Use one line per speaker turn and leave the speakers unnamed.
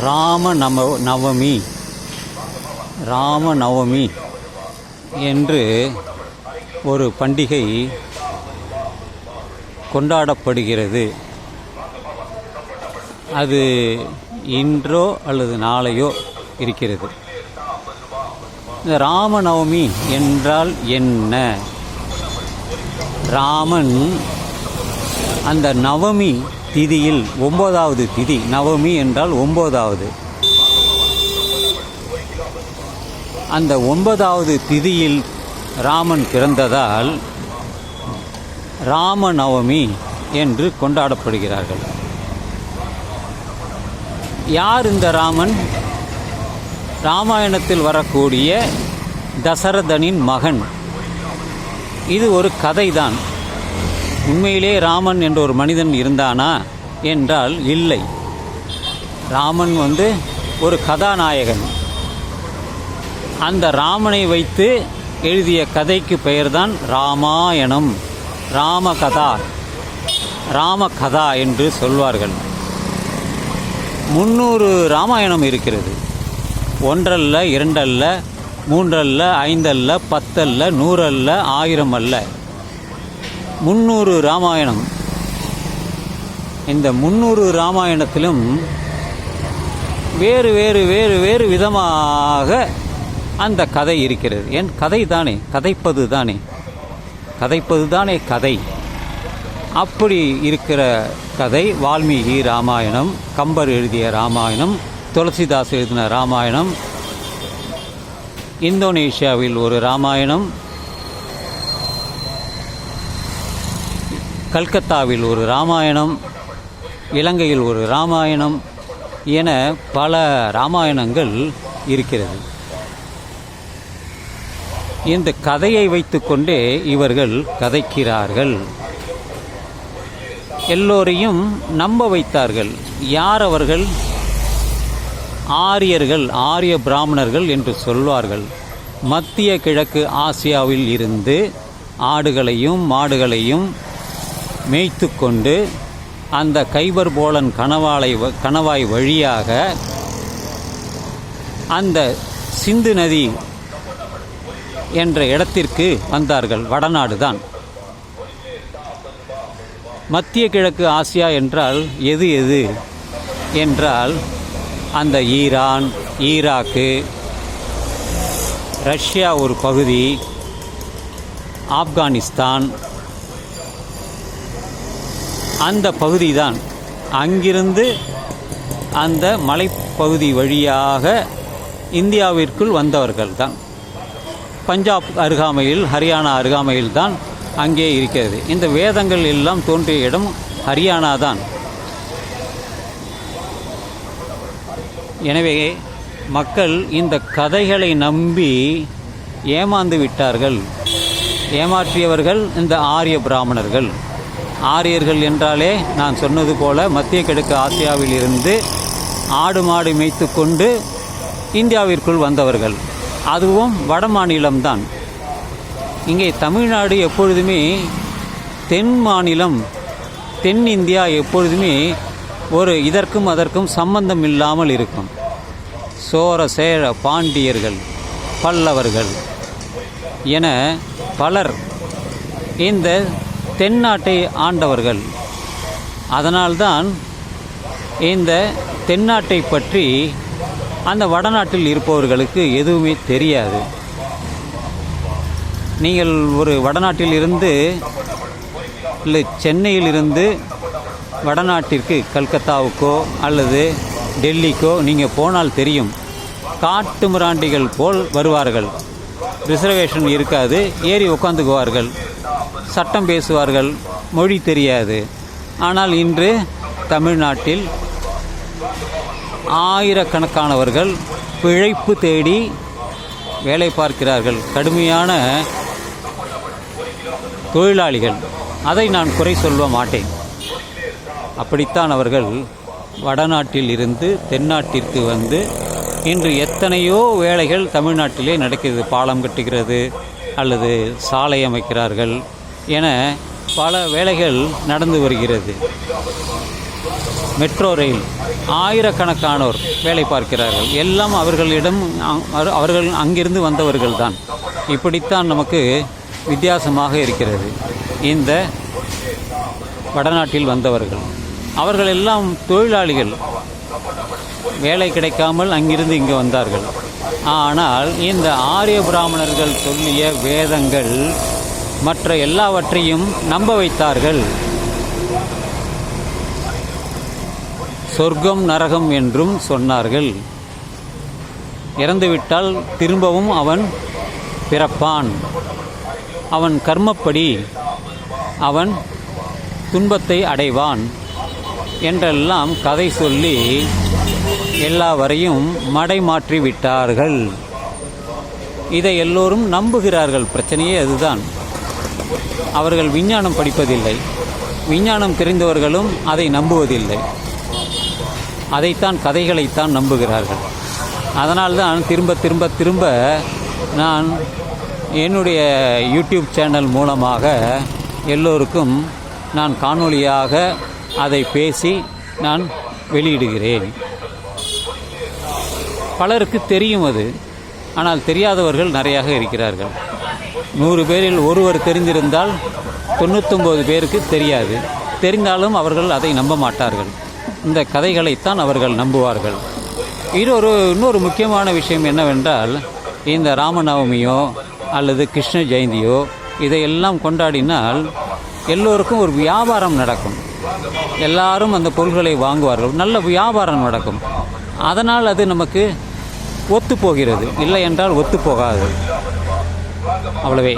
ராம நவ நவமி. ராம நவமி என்று ஒரு பண்டிகை கொண்டாடப்படுகிறது. அது இன்றோ அல்லது நாளையோ இருக்கிறது. இந்த ராமநவமி என்றால் என்ன? ராமன் அந்த நவமி திதியில் ஒன்பதாவது திதி. நவமி என்றால் ஒன்பதாவது அந்த ஒன்பதாவது திதியில் ராமன் பிறந்ததால் ராமநவமி என்று கொண்டாடப்படுகிறார்கள். யார் இந்த ராமன்? ராமாயணத்தில் வரக்கூடிய தசரதனின் மகன். இது ஒரு கதைதான். உண்மையிலே ராமன் என்ற ஒரு மனிதன் இருந்தானா? என்றால் இல்லை. ராமன் வந்து ஒரு கதாநாயகன். அந்த ராமனை வைத்து எழுதிய கதைக்கு பெயர்தான் ராமாயணம். ராமகதா. ராமகதா என்று சொல்வார்கள். முந்நூறு ராமாயணம் இருக்கிறது. ஒன்றல்ல இரண்டல்ல மூன்றல்ல ஐந்தல்ல பத்தல்ல நூறல்ல ஆயிரம் அல்ல முன்னூறு ராமாயணம். இந்த முன்னூறு ராமாயணத்திலும் வேறு வேறு வேறு வேறு விதமாக அந்த கதை இருக்கிறது. என் கதை தானே. கதைப்பது தானே. கதைப்பது தானே கதை. அப்படி இருக்கிற கதை வால்மீகி ராமாயணம் கம்பர் எழுதிய ராமாயணம் துளசிதாஸ் எழுதின ராமாயணம் இந்தோனேஷியாவில் ஒரு ராமாயணம் கல்கத்தாவில் ஒரு ராமாயணம் இலங்கையில் ஒரு ராமாயணம் என பல ராமாயணங்கள் இருக்கிறது. இந்த கதையை வைத்துக்கொண்டே இவர்கள் கதைக்கிறார்கள். எல்லோரையும் நம்ப வைத்தார்கள். யார் அவர்கள்? ஆரியர்கள் ஆரிய பிராமணர்கள் என்று சொல்வார்கள். மத்திய கிழக்கு ஆசியாவில் இருந்து ஆடுகளையும் மாடுகளையும் மேய்த்து கொண்டு அந்த கைபர் போலன் கணவாலை வ- கணவாய் வழியாக அந்த சிந்து நதி என்ற இடத்திற்கு வந்தார்கள். வடநாடு தான் மத்திய கிழக்கு ஆசியா என்றால் எது எது? என்றால் அந்த ஈரான் ஈராக்கு ரஷ்யா ஒரு பகுதி ஆப்கானிஸ்தான் அந்த பகுதி தான் அங்கிருந்து அந்த மலைப்பகுதி வழியாக இந்தியாவிற்குள் வந்தவர்கள் தான் பஞ்சாப் அருகாமையில் ஹரியானா அருகாமையில் தான் அங்கே இருக்கிறது. இந்த வேதங்கள் எல்லாம் தோன்றிய இடம் ஹரியானா தான் எனவே மக்கள் இந்த கதைகளை நம்பி ஏமாந்து விட்டார்கள். ஏமாற்றியவர்கள் இந்த ஆரிய பிராமணர்கள். ஆரியர்கள் என்றாலே நான் சொன்னது போல மத்திய கிழக்கு ஆசியாவில் இருந்து ஆடு மாடு மேய்த்து கொண்டு இந்தியாவிற்குள் வந்தவர்கள். அதுவும் வட மாநிலம்தான். இங்கே தமிழ்நாடு எப்பொழுதுமே தென் மாநிலம் தென்னிந்தியா எப்பொழுதுமே ஒரு இதற்கும் அதற்கும் சம்பந்தம் இல்லாமல் இருக்கும். சோர சேர பாண்டியர்கள் பல்லவர்கள் என பலர் இந்த தென்னாட்டை ஆண்டவர்கள். அதனால்தான் இந்த தென்னாட்டை பற்றி அந்த வடநாட்டில் இருப்பவர்களுக்கு எதுவுமே தெரியாது. நீங்கள் ஒரு வடநாட்டில் இருந்து இல்லை சென்னையிலிருந்து வடநாட்டிற்கு கல்கத்தாவுக்கோ அல்லது டெல்லிக்கோ நீங்கள் போனால் தெரியும். காட்டு மிராண்டிகள் போல் வருவார்கள். ரிசர்வேஷன் இருக்காது. ஏறி உட்காந்துக்குவார்கள் சட்டம் பேசுவார்கள் மொழி தெரியாது. ஆனால் இன்று தமிழ்நாட்டில் ஆயிரக்கணக்கானவர்கள் பிழைப்பு தேடி வேலை பார்க்கிறார்கள். கடுமையான தொழிலாளிகள். அதை நான் குறை சொல்ல மாட்டேன். அப்படித்தான் அவர்கள் வடநாட்டில் இருந்து தென்னாட்டிற்கு வந்து இன்று எத்தனையோ வேலைகள் தமிழ்நாட்டிலே நடக்கிறது. பாலம் கட்டுகிறது அல்லது சாலை அமைக்கிறார்கள். என பல வேலைகள் நடந்து வருகிறது. மெட்ரோ ரயில் ஆயிரக்கணக்கானோர் வேலை பார்க்கிறார்கள். எல்லாம் அவர்களிடம் அவர்கள் அங்கிருந்து வந்தவர்கள் தான் இப்படித்தான் நமக்கு வித்தியாசமாக இருக்கிறது. இந்த வடநாட்டில் வந்தவர்கள். அவர்கள் எல்லாம் தொழிலாளிகள். வேலை கிடைக்காமல் அங்கிருந்து இங்கே வந்தார்கள். ஆனால் இந்த ஆரிய பிராமணர்கள் சொல்லிய வேதங்கள் மற்ற எல்லாவற்றையும் நம்ப வைத்தார்கள். சொர்க்கம் நரகம் என்றும் சொன்னார்கள். இறந்துவிட்டால் திரும்பவும் அவன் பிறப்பான். அவன் கர்மப்படி அவன் துன்பத்தை அடைவான் என்றெல்லாம் கதை சொல்லி எல்லாவரையும் மடைமாற்றி விட்டார்கள் இதை எல்லோரும் நம்புகிறார்கள். பிரச்சனையே அதுதான். அவர்கள் விஞ்ஞானம் படிப்பதில்லை. விஞ்ஞானம் தெரிந்தவர்களும் அதை நம்புவதில்லை. அதைத்தான் கதைகளைத்தான் நம்புகிறார்கள். அதனால்தான் திரும்ப திரும்ப திரும்ப நான் என்னுடைய யூடியூப் சேனல் மூலமாக எல்லோருக்கும் நான் காணொளியாக அதை பேசி நான் வெளியிடுகிறேன். பலருக்கு தெரியும் அது. ஆனால் தெரியாதவர்கள் நிறையாக இருக்கிறார்கள். நூறு பேரில் ஒருவர் தெரிந்திருந்தால் தொண்ணூத்தொம்பது பேருக்கு தெரியாது. தெரிந்தாலும் அவர்கள் அதை நம்ப மாட்டார்கள். இந்த கதைகளைத்தான் அவர்கள் நம்புவார்கள். இது ஒரு இன்னொரு முக்கியமான விஷயம் என்னவென்றால் இந்த ராமநவமியோ அல்லது கிருஷ்ண ஜெயந்தியோ இதையெல்லாம் கொண்டாடினால் எல்லோருக்கும் ஒரு வியாபாரம் நடக்கும். எல்லாரும் அந்த பொருள்களை வாங்குவார்கள். நல்ல வியாபாரம் நடக்கும். அதனால் அது நமக்கு ஒத்து போகிறது. இல்லை என்றால் ஒத்து போகாது. அவ்வளவே.